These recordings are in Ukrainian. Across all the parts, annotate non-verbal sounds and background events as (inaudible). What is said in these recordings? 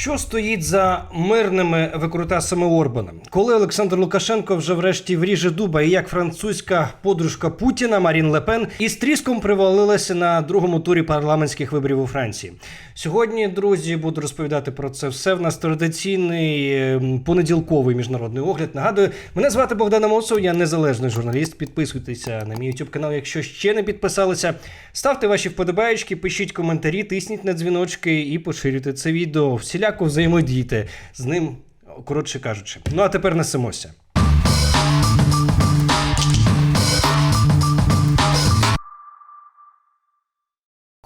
Що стоїть за мирними викрутасами Орбана? Коли Олександр Лукашенко вже врешті вріже дуба, і як французька подружка Путіна Марін Лепен із тріском привалилася на другому турі парламентських виборів у Франції. Сьогодні, друзі, буду розповідати про це все. В нас традиційний ем, понеділковий міжнародний огляд. Нагадую, мене звати Богдан Амосов, я незалежний журналіст. Підписуйтеся на мій YouTube канал, якщо ще не підписалися. Ставте ваші вподобаєчки, пишіть коментарі, тисніть на дзвіночки і поширюйте це відео. Всіляко взаємодіяти з ним, коротше кажучи. Ну а тепер несемося.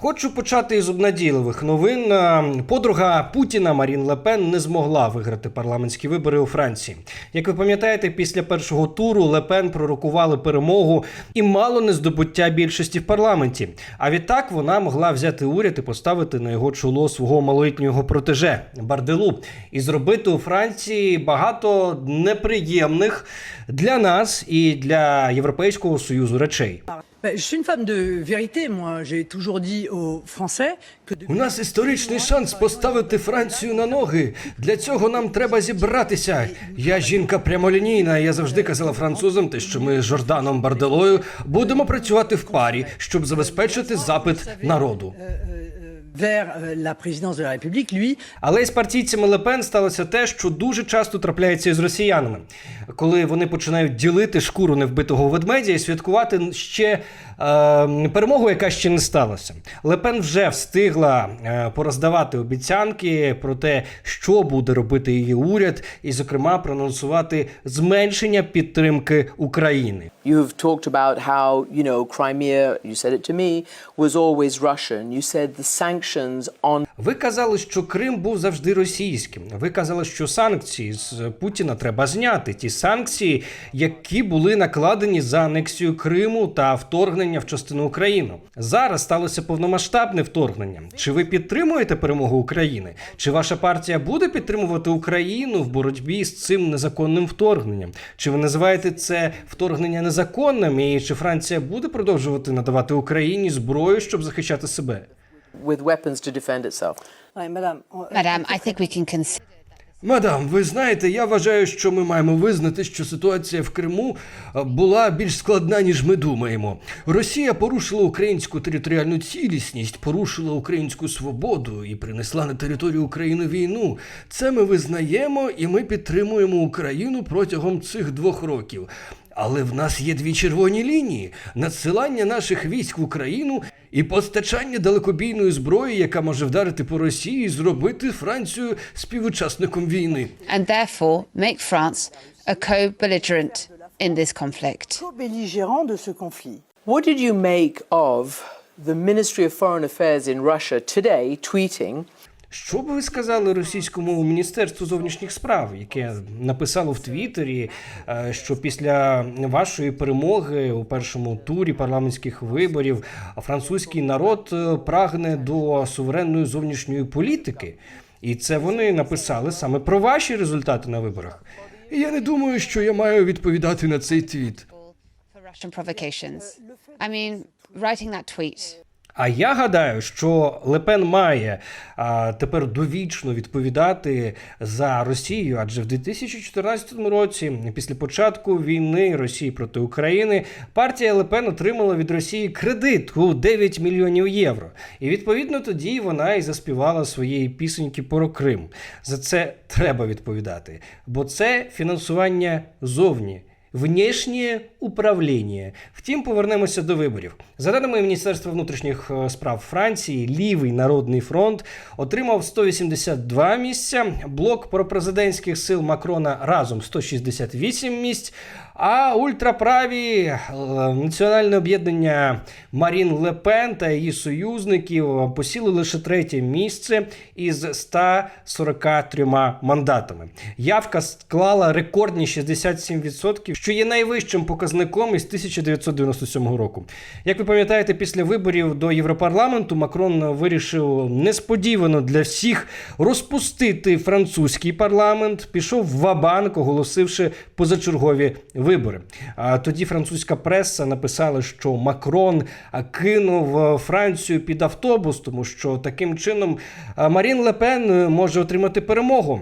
Хочу почати із обнадійливих новин. Е, Подруга Путіна Марін Лепен не змогла виграти парламентські вибори у Франції. Як ви пам'ятаєте, після першого туру Лепен пророкували перемогу і мало не здобуття більшості в парламенті. А відтак вона могла взяти уряд і поставити на його чоло свого малолітнього протеже Барделу і зробити у Франції багато неприємних для нас і для Європейського союзу речей. Je suis une femme de vérité, moi. J'ai toujours dit aux Français que У нас історичний шанс поставити Францію на ноги. Для цього нам треба зібратися. Я жінка прямолінійна. Я завжди казала французам, те, що ми з Жорданом Барделою будемо працювати в парі, щоб забезпечити запит народу. République, Але із партійцями Лепен сталося те, що дуже часто трапляється із росіянами, коли вони починають ділити шкуру невбитого ведмедя і святкувати ще е, перемогу, яка ще не сталася. Лепен вже встигла е, пороздавати обіцянки про те, що буде робити її уряд, і, зокрема, проанонсувати зменшення підтримки України. You have talked about how, you know, Crimea, you said it to me, was always Russian. You said the sanctions on Ви казали, що Крим був завжди російським. Ви казали, що санкції з Путіна треба зняти. Ті санкції, які були накладені за анексію Криму та вторгнення в частину України. Зараз сталося повномасштабне вторгнення. Чи ви підтримуєте перемогу України? Чи ваша партія буде підтримувати Україну в боротьбі з цим незаконним вторгненням? Чи ви називаєте це вторгнення незаконним? І чи Франція буде продовжувати надавати Україні зброю, щоб захищати себе? With weapons to defend itself. Madame, I think we can consider Мадам, ви знаєте, я вважаю, що ми маємо визнати, що ситуація в Криму е, була більш складна, ніж ми думаємо. Росія порушила українську територіальну цілісність, порушила українську свободу і принесла на територію України війну. Це ми визнаємо і ми підтримуємо Україну протягом цих двох років. Але в нас є дві червоні лінії: надсилання наших військ в Україну і постачання далекобійної зброї, яка може вдарити по Росії і зробити Францію співучасником війни. and therefore make France a co-belligerent in this conflict. co-belligérant de ce conflit. What did you make of the Ministry of Foreign Affairs in Russia today tweeting Що би ви сказали російському міністерству зовнішніх справ, яке написало в Твіттері, е, що після вашої перемоги у першому турі парламентських виборів французький народ е, прагне до суверенної зовнішньої політики, і це вони написали саме про ваші результати на виборах. Я не думаю, що я маю відповідати на цей твіт. I mean, writing that tweet А я гадаю, що Лепен має а, тепер довічно відповідати за Росію, адже в 2014 році, після початку війни Росії проти України, партія Лепен отримала від Росії кредит у 9 мільйонів євро. І відповідно тоді вона і заспівала своєї пісеньки про Крим. За це треба відповідати, бо це фінансування зовні. Внішнє управління. Втім, повернемося до виборів. За даними Міністерства внутрішніх е, справ Франції, лівий народний фронт отримав 182 місця. Блок пропрезидентських сил Макрона разом 168 місць. А ультраправі е, національне об'єднання Марін Лепен та її союзників посіли лише третє місце із 143 мандатами. Явка склала рекордні 67%, що є найвищим показником із 1997 року. Як ви пам'ятаєте, після виборів до Європарламенту Макрон вирішив несподівано для всіх розпустити французький парламент, пішов в Вабанк, оголосивши позачергові вибори. А тоді французька преса написала, що Макрон кинув Францію під автобус, тому що таким чином Марін Лепен може отримати перемогу.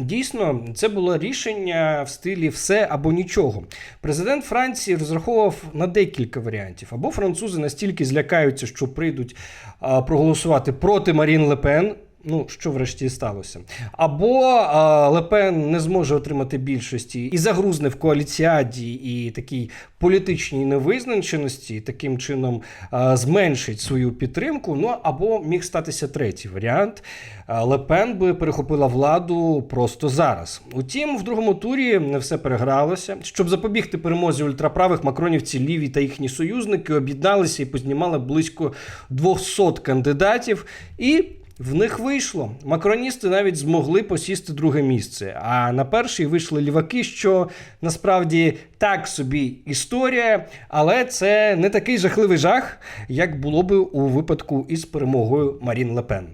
Дійсно, це було рішення в стилі все або нічого. Президент Франції розраховував на декілька варіантів. Або французи настільки злякаються, що прийдуть проголосувати проти Марін Лепен. Ну, що врешті сталося. Або а, Лепен не зможе отримати більшості і загрузне в коаліціаді і такій політичній невизначеності, таким чином а, зменшить свою підтримку. Ну або міг статися третій варіант. А, Лепен би перехопила владу просто зараз. Утім, в другому турі не все перегралося. Щоб запобігти перемозі ультраправих, макронівці ліві та їхні союзники об'єдналися і познімали близько 200 кандидатів. І в них вийшло. Макроністи навіть змогли посісти друге місце. А на перший вийшли ліваки, що насправді так собі історія, але це не такий жахливий жах, як було би у випадку із перемогою Марін Лепен.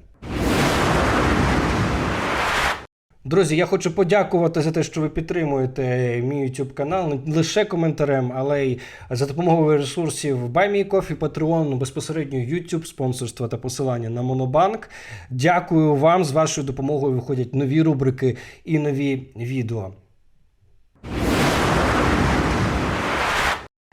Друзі, я хочу подякувати за те, що ви підтримуєте мій YouTube канал не лише коментарем, але й за допомогою ресурсів BuyMeCoffee, Patreon, безпосередньо YouTube, спонсорства та посилання на Монобанк. Дякую вам. З вашою допомогою виходять нові рубрики і нові відео.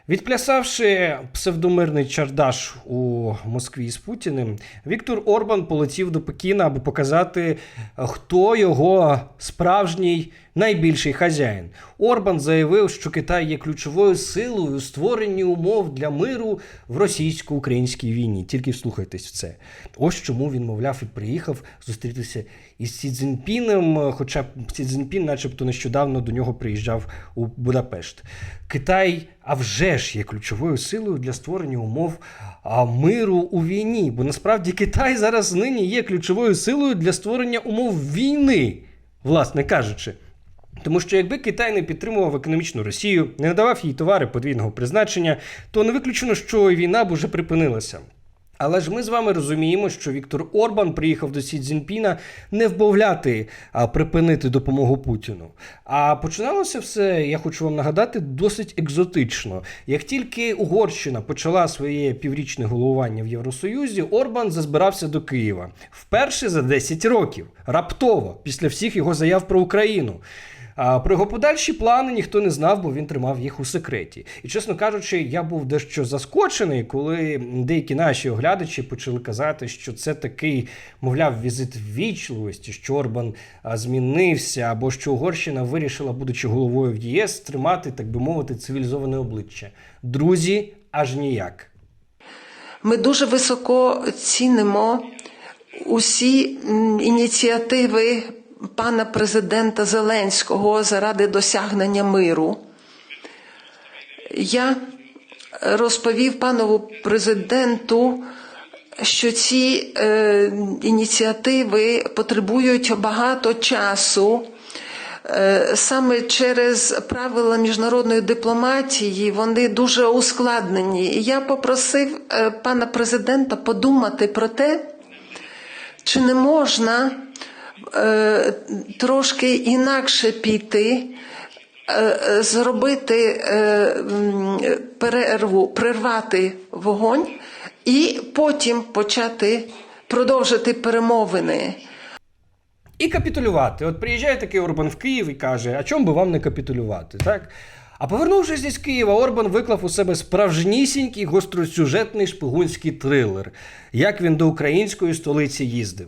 Відплясавши псевдомирний чардаш у Москві з Путіним, Віктор Орбан полетів до Пекіна, аби показати, хто його справжній найбільший хазяїн. Орбан заявив, що Китай є ключовою силою у створенні умов для миру в російсько-українській війні. Тільки вслухайтесь в це. Ось чому він, мовляв, і приїхав зустрітися із Сі Цзіньпіном, хоча Сі Цзіньпін, начебто, нещодавно до нього приїжджав у Будапешт. Китай, а вже ж є ключовою силою для створення умов миру у війні. Бо насправді Китай зараз нині є ключовою силою для створення умов війни, власне кажучи. Тому що якби Китай не підтримував економічну Росію, не надавав їй товари подвійного призначення, то не виключено, що війна б уже припинилася. Але ж ми з вами розуміємо, що Віктор Орбан приїхав до Сі Цзіньпіна не вбавляти, а припинити допомогу Путіну. А починалося все, я хочу вам нагадати, досить екзотично. Як тільки Угорщина почала своє піврічне головування в Євросоюзі, Орбан зазбирався до Києва вперше за 10 років, раптово, після всіх його заяв про Україну. А про його подальші плани ніхто не знав, бо він тримав їх у секреті. І чесно кажучи, я був дещо заскочений, коли деякі наші оглядачі почали казати, що це такий, мовляв, візит ввічливості, що Орбан змінився, або що Угорщина вирішила, будучи головою в ЄС, тримати, так би мовити, цивілізоване обличчя. Друзі, аж ніяк. Ми дуже високо цінимо усі ініціативи пана президента Зеленського заради досягнення миру. Я розповів панову президенту, що ці е, ініціативи потребують багато часу. Е, Саме через правила міжнародної дипломатії вони дуже ускладнені. І я попросив е, пана президента подумати про те, чи не можна е, трошки інакше піти, е, е, зробити перерву, прервати вогонь і потім почати продовжити перемовини. І капітулювати. От приїжджає такий Орбан в Київ і каже: а чому би вам не капітулювати? Так? А повернувшись із Києва, Орбан виклав у себе справжнісінький гостросюжетний шпигунський трилер, як він до української столиці їздив.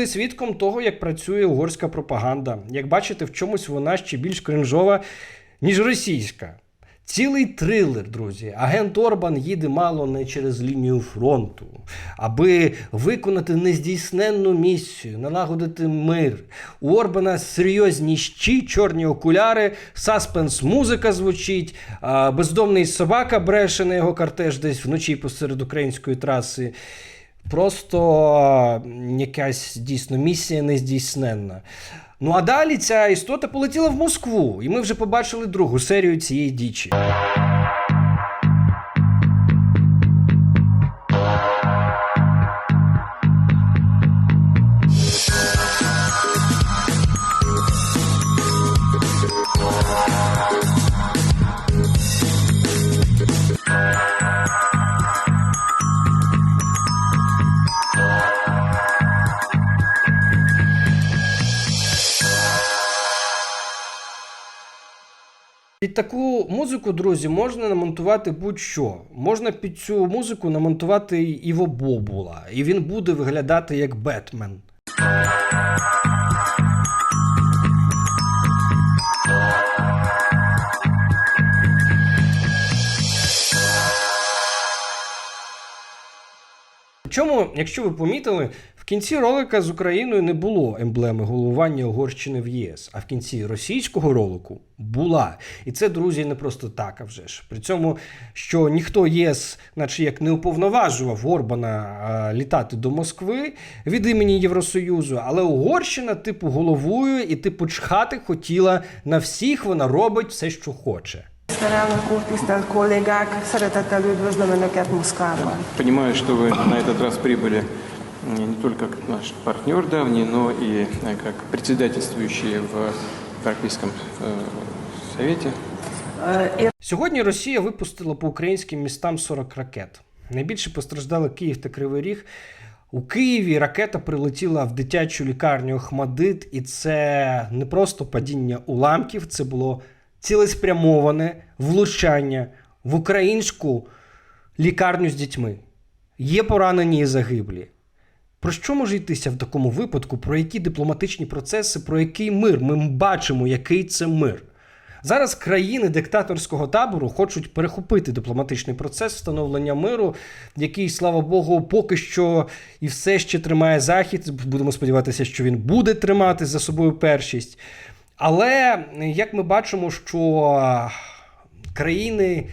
Були свідком того, як працює угорська пропаганда. Як бачите, в чомусь вона ще більш кринжова, ніж російська. Цілий трилер, друзі. Агент Орбан їде мало не через лінію фронту, аби виконати нездійсненну місію, налагодити мир. У Орбана серйозні щі, чорні окуляри, саспенс музика звучить, бездомний собака бреше на його кортеж десь вночі посеред української траси. Просто якась дійсно місія нездійсненна. Ну а далі ця істота полетіла в Москву, і ми вже побачили другу серію цієї дічі. Під таку музику, друзі, можна намонтувати будь-що. Можна під цю музику намонтувати Іво Бобула, і він буде виглядати як Бетмен. Причому, якщо ви помітили, кінці ролика з Україною не було емблеми головування Угорщини в єС, а в кінці російського ролику була. І це, друзі, не просто так, а вже ж. При цьому, що ніхто ЄС, наче як не уповноважував Орбана а, літати до Москви від імені Євросоюзу, але Угорщина, типу, головою і типу чхати хотіла на всіх, вона робить все, що хоче. Miniszterelnök úr, tisztelt kollégák, szeretettel üdvözlöm Önöket Moszkvában. Понимаю, что вы на этот раз прибыли м, не только как наш партнер давний, но и э, как председательствующие в Европейском э, Совете. Сьогодні Росія випустила по українським містам 40 ракет. Найбільше постраждали Київ та Кривий Ріг. У Києві ракета прилетіла в дитячу лікарню Ахмадит, і це не просто падіння уламків, це було цілеспрямоване влучання в українську лікарню з дітьми. Є поранені і загиблі. Про що може йтися в такому випадку? Про які дипломатичні процеси, про який мир? Ми бачимо, який це мир. Зараз країни диктаторського табору хочуть перехопити дипломатичний процес встановлення миру, який, слава Богу, поки що і все ще тримає захід. Будемо сподіватися, що він буде тримати за собою першість. Але як ми бачимо, що країни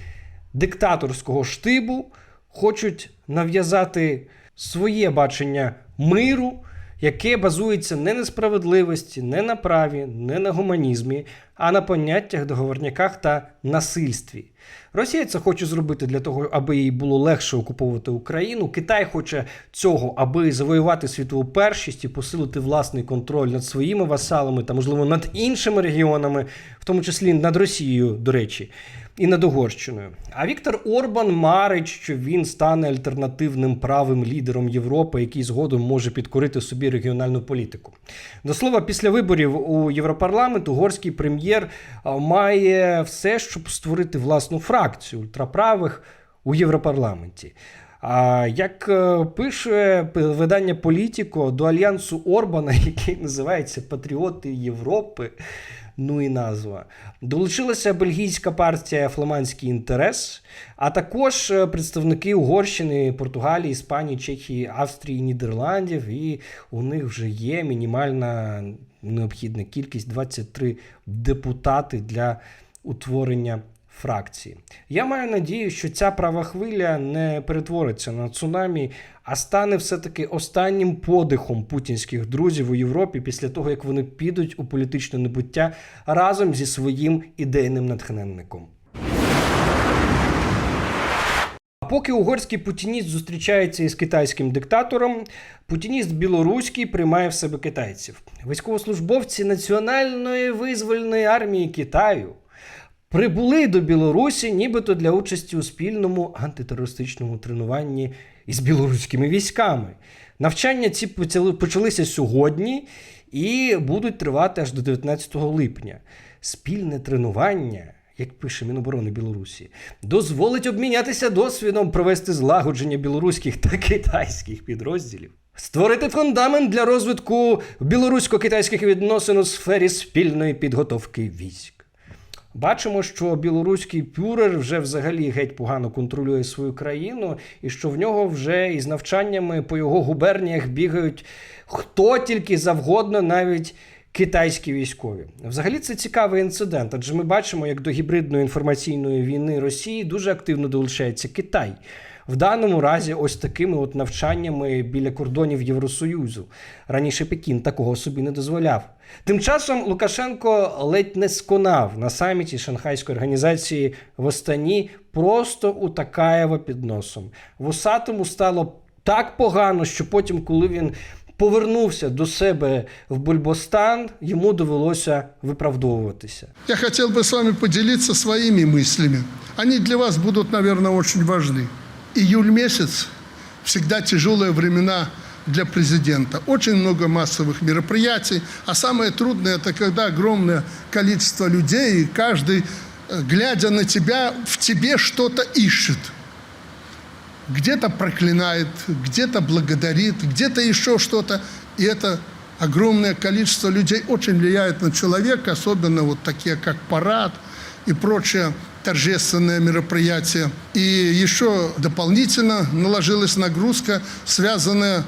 диктаторського штибу хочуть нав'язати своє бачення миру, яке базується не на справедливості, не на праві, не на гуманізмі, а на поняттях, договорняках та насильстві. Росія це хоче зробити для того, аби їй було легше окуповувати Україну. Китай хоче цього, аби завоювати світову першість і посилити власний контроль над своїми васалами та, можливо, над іншими регіонами, в тому числі над Росією, до речі, і над Угорщиною. А Віктор Орбан марить, що він стане альтернативним правим лідером Європи, який згодом може підкорити собі регіональну політику. До слова, після виборів у Європарламент угорський прем'єр має все, щоб створити власну фракцію ультраправих у Європарламенті. А як е, пише видання Політіко до альянсу Орбана, (laughs) який називається Патріоти Європи, ну і назва, долучилася бельгійська партія Фламандський інтерес, а також е, представники Угорщини, Португалії, Іспанії, Чехії, Австрії, Нідерландів. І у них вже є мінімальна необхідна кількість 23 депутати для утворення фракції. Я маю надію, що ця права хвиля не перетвориться на цунамі, а стане все-таки останнім подихом путінських друзів у Європі після того, як вони підуть у політичне небуття разом зі своїм ідейним натхненником. А поки угорський путініст зустрічається із китайським диктатором, путініст білоруський приймає в себе китайців. Військовослужбовці Національної визвольної армії Китаю прибули до Білорусі, нібито для участі у спільному антитерористичному тренуванні із білоруськими військами. Навчання ці почалися сьогодні і будуть тривати аж до 19 липня. Спільне тренування. Як пише Міноборони Білорусі, дозволить обмінятися досвідом провести злагодження білоруських та китайських підрозділів. Створити фундамент для розвитку білорусько-китайських відносин у сфері спільної підготовки військ. Бачимо, що білоруський пюрер вже взагалі геть погано контролює свою країну, і що в нього вже із навчаннями по його губерніях бігають хто тільки завгодно, навіть китайські військові. Взагалі це цікавий інцидент, адже ми бачимо, як до гібридної інформаційної війни Росії дуже активно долучається Китай. В даному разі, ось такими от навчаннями біля кордонів Євросоюзу. Раніше Пекін такого собі не дозволяв. Тим часом Лукашенко ледь не сконав на саміті Шанхайської організації в Астані просто у Такаєва під носом. Вусатому стало так погано, що потім, коли він повернувся до себе в Бульбостан, йому довелося виправдовуватися. Я хотел бы с вами поделиться своими мыслями. Они для вас будут, наверное, очень важны. Июль месяц – всегда тяжелые времена для президента. Очень много массовых мероприятий. А самое трудное – это когда огромное количество людей, и каждый, э, глядя на тебя, в тебе что-то ищет. Где-то проклинает, где-то благодарит, где-то еще что-то. И это огромное количество людей очень влияет на человека, особенно вот такие, как парад и прочее торжественные мероприятия. И еще дополнительно наложилась нагрузка, связанная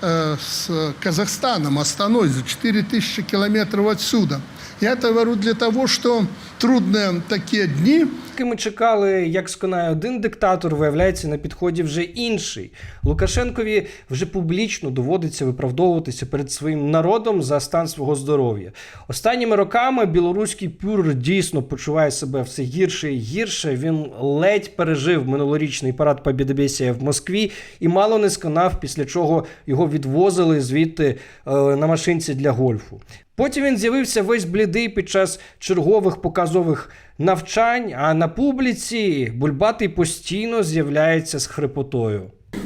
э, с Казахстаном, Астаной, за 4000 километров отсюда. Я это говорю для того, что трудные такие дни – Поки ми чекали, як сконає один диктатор, виявляється на підході вже інший. Лукашенкові вже публічно доводиться виправдовуватися перед своїм народом за стан свого здоров'я. Останніми роками білоруський пюрер дійсно почуває себе все гірше і гірше. Він ледь пережив минулорічний парад Побєдобєсія в Москві і мало не сконав, після чого його відвозили звідти е, на машинці для гольфу. Потім він з'явився весь блідий під час чергових показових навчань, а на публіці Бульбатий постійно з'являється з хрипотою.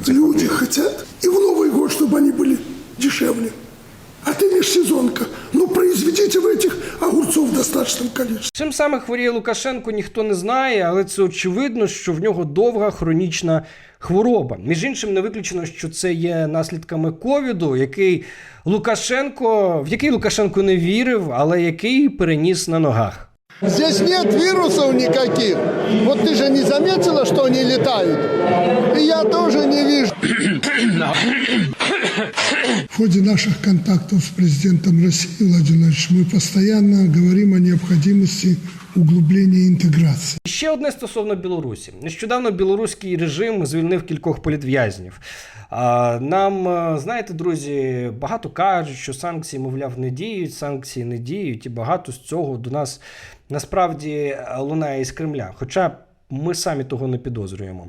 Люди хотят и в Новый год, чтобы они были дешевле. А ты межсезонка. Ну, произведите в этих огурцов в достаточном количестве. Чим саме хворіє Лукашенко, ніхто не знає, але це очевидно, що в нього довга хронічна хвороба. Між іншим, не виключено, що це є наслідками ковіду, який Лукашенко, в який Лукашенко не вірив, але який переніс на ногах. Здесь нет вирусов никаких. Вот ты же не заметила, что они летают? И я тоже не вижу. В ходе наших контактов с президентом России, Владимир Владимирович, мы постоянно говорим о необходимости углубления интеграции. Ще одне стосовно Білорусі. Нещодавно білоруський режим звільнив кількох політв'язнів. Нам, е, знаєте, друзі, багато кажуть, що санкції, мовляв, не діють, санкції не діють, і багато з цього до нас насправді лунає із Кремля. Хоча ми самі того не підозрюємо.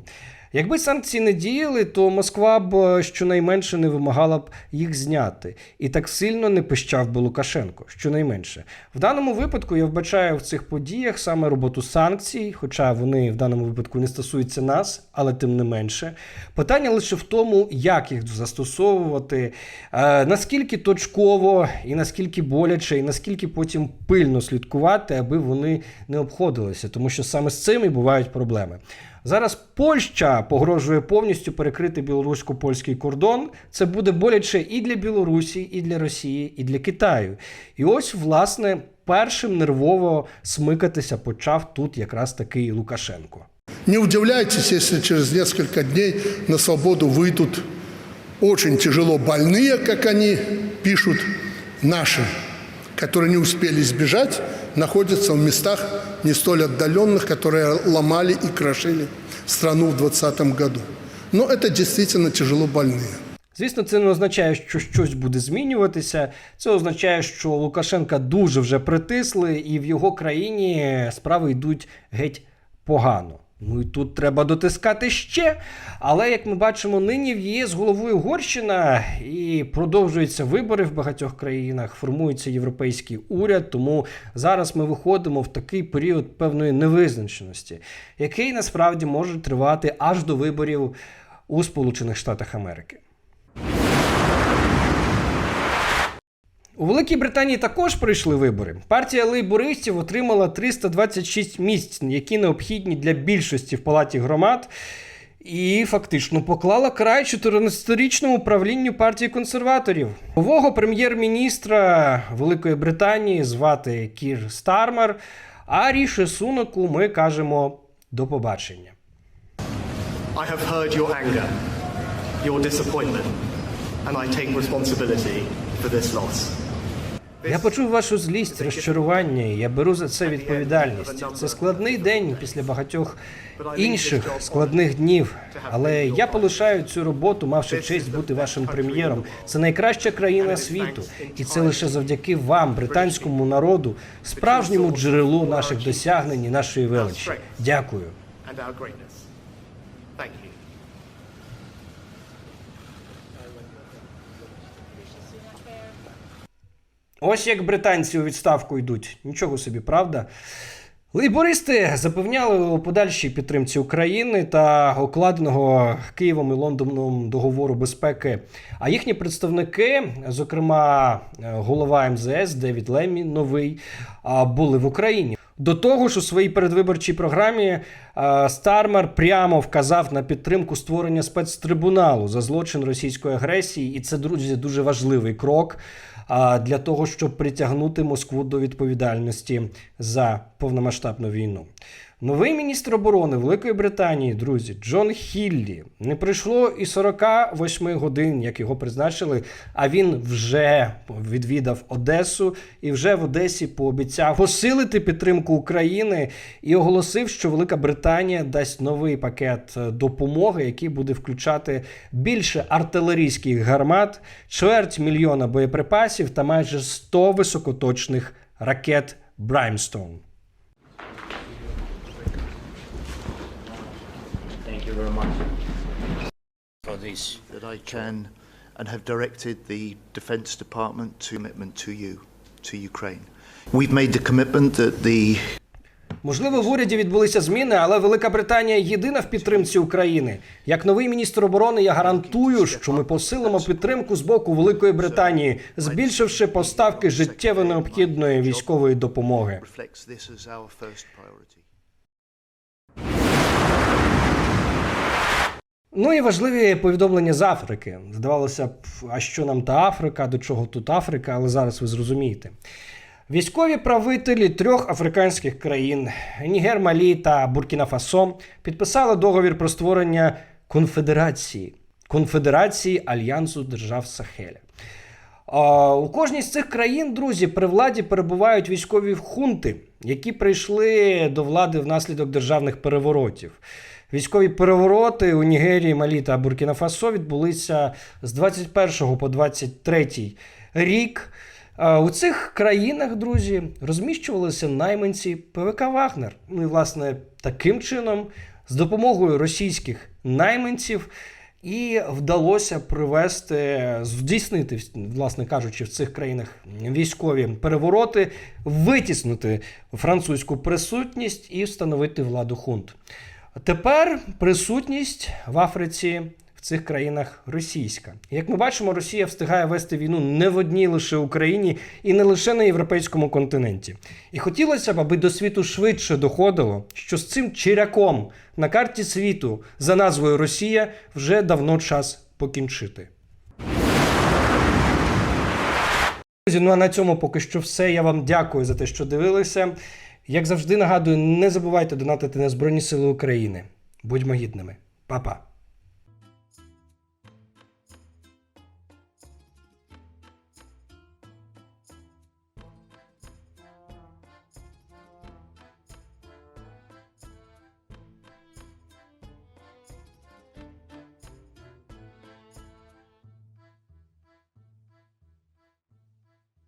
Якби санкції не діяли, то Москва б е, щонайменше не вимагала б їх зняти. І так сильно не пищав би Лукашенко, щонайменше. В даному випадку я вбачаю в цих подіях саме роботу санкцій, хоча вони в даному випадку не стосуються нас, але тим не менше. Питання лише в тому, як їх застосовувати, е, наскільки точково і наскільки боляче, і наскільки потім пильно слідкувати, аби вони не обходилися, тому що саме з цим і бувають проблеми. Зараз Польща погрожує повністю перекрити білорусько-польський кордон. Це буде боляче і для Білорусі, і для Росії, і для Китаю. І ось, власне, першим нервово смикатися почав тут якраз такий Лукашенко. Не удивляйтесь, если через несколько дней на свободу выйдут очень тяжело больные, как они пишут, наши, которые не успели сбежать, находятся в местах не столь отдаленных, которые ломали и крошили страну в 2020 году. Но это действительно тяжело больные. Звісно, це не означає, що щось буде змінюватися. Це означає, що Лукашенка дуже вже притисли, і в його країні справи йдуть геть погано. Ну і тут треба дотискати ще. Але як ми бачимо, нині в ЄС головою Угорщина і продовжуються вибори в багатьох країнах, формується європейський уряд. Тому зараз ми виходимо в такий період певної невизначеності, який насправді може тривати аж до виборів у Сполучених Штатах Америки. У Великій Британії також пройшли вибори. Партія лейбористів отримала 326 місць, які необхідні для більшості в палаті громад. І фактично поклала край 14-річному правлінню партії консерваторів. Нового прем'єр-міністра Великої Британії звати Кір Стармер. А Ріші Сунаку ми кажемо до побачення. I have heard your anger, your disappointment, and I take responsibility for this loss. Я почув вашу злість, розчарування. і Я беру за це відповідальність. Це складний день після багатьох інших складних днів. Але я полишаю цю роботу, мавши честь бути вашим прем'єром. Це найкраща країна світу, і це лише завдяки вам, британському народу, справжньому джерелу наших досягнень і нашої величі. Дякую. And our greatness. Thank you. Ось як британці у відставку йдуть. Нічого собі, правда? Лейбористи запевняли у подальшій підтримці України та укладеного Києвом і Лондоном договору безпеки. А їхні представники, зокрема е, голова МЗС Девід Леммі, новий, були в Україні. До того ж, у своїй передвиборчій програмі е, Стармер прямо вказав на підтримку створення спецтрибуналу за злочин російської агресії, і це друзі дуже важливий крок для того, щоб притягнути Москву до відповідальності за повномасштабну війну. Новий міністр оборони Великої Британії, друзі, Джон Хіллі, не пройшло і 48 годин, як його призначили. А він вже відвідав Одесу і вже в Одесі пообіцяв посилити підтримку України і оголосив, що Велика Британія дасть новий пакет допомоги, який буде включати більше артилерійських гармат, чверть мільйона боєприпасів та майже 100 високоточних ракет Brimstone. that I can and have directed the Defence Department to commitment to you, to Ukraine. We've made the commitment that the Можливо, в уряді відбулися зміни, але Велика Британія єдина в підтримці України. Як новий міністр оборони, я гарантую, що ми посилимо підтримку з боку Великої Британії, збільшивши поставки життєво необхідної військової допомоги. Ну і важливі повідомлення з Африки. Здавалося б, а що нам та Африка, до чого тут Африка, але зараз ви зрозумієте. Військові правителі трьох африканських країн Нігер, Малі та Буркіна Фасо підписали договір про створення конфедерації конфедерації Альянсу держав Сахеля. У кожній з цих країн, друзі, при владі перебувають військові хунти, які прийшли до влади внаслідок державних переворотів. Військові перевороти у Нігерії, Малі та Буркіна Фасо відбулися з 21 по 23 рік. У цих країнах, друзі, розміщувалися найманці ПВК Вагнер. Ну і, власне, таким чином, з допомогою російських найманців, і вдалося привести, здійснити, власне кажучи, в цих країнах військові перевороти, витіснити французьку присутність і встановити владу хунт. Тепер присутність в Африці в цих країнах російська. Як ми бачимо, Росія встигає вести війну не в одній лише Україні і не лише на європейському континенті. І хотілося б, аби до світу швидше доходило, що з цим чиряком на карті світу за назвою Росія вже давно час покінчити. Друзі, ну а на цьому поки що все. Я вам дякую за те, що дивилися. Як завжди нагадую, не забувайте донатити на Збройні Сили України. Будьмо гідними. Па-па.